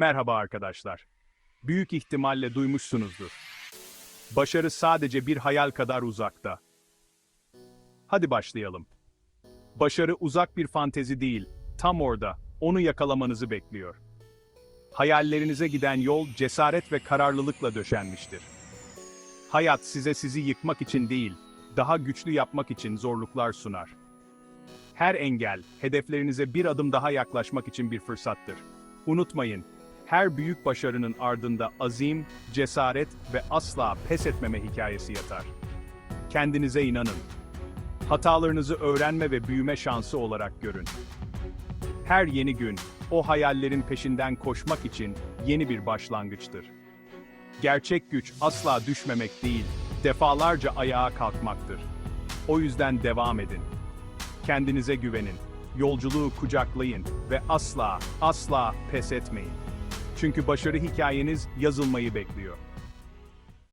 Merhaba arkadaşlar. Büyük ihtimalle duymuşsunuzdur. Başarı sadece bir hayal kadar uzakta. Hadi başlayalım. Başarı uzak bir fantezi değil, tam orada, onu yakalamanızı bekliyor. Hayallerinize giden yol cesaret ve kararlılıkla döşenmiştir. Hayat size sizi yıkmak için değil, daha güçlü yapmak için zorluklar sunar. Her engel, hedeflerinize bir adım daha yaklaşmak için bir fırsattır. Unutmayın, her büyük başarının ardında azim, cesaret ve asla pes etmeme hikayesi yatar. Kendinize inanın. Hatalarınızı öğrenme ve büyüme şansı olarak görün. Her yeni gün, o hayallerin peşinden koşmak için yeni bir başlangıçtır. Gerçek güç asla düşmemek değil, defalarca ayağa kalkmaktır. O yüzden devam edin. Kendinize güvenin, yolculuğu kucaklayın ve asla, asla pes etmeyin. Çünkü başarı hikayeniz yazılmayı bekliyor.